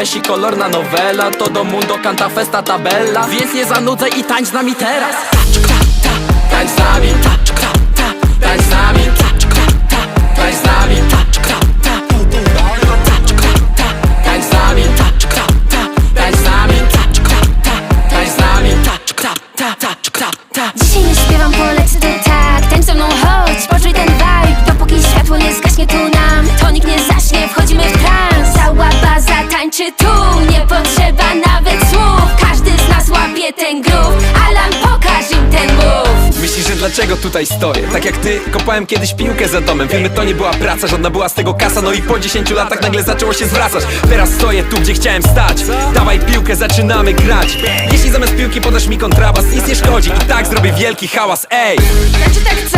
Messi kolorna nowela To do mundo canta festa tabella. Więc nie zanudzaj i tańcz z nami teraz. Tańcz z nami tu Nie potrzeba nawet słów. Każdy z nas łapie ten groove. Alan, pokaż im ten move Myślisz, że dlaczego tutaj stoję? Tak jak ty, kopałem kiedyś piłkę za domem. Filmy to nie była praca, żadna była z tego kasa. No i po 10 latach nagle zaczęło się zwracać. Teraz stoję tu, gdzie chciałem stać. Dawaj piłkę, zaczynamy grać. Jeśli zamiast piłki podasz mi kontrabas Nic nie szkodzi, i tak zrobię wielki hałas, ej! Tańczy tak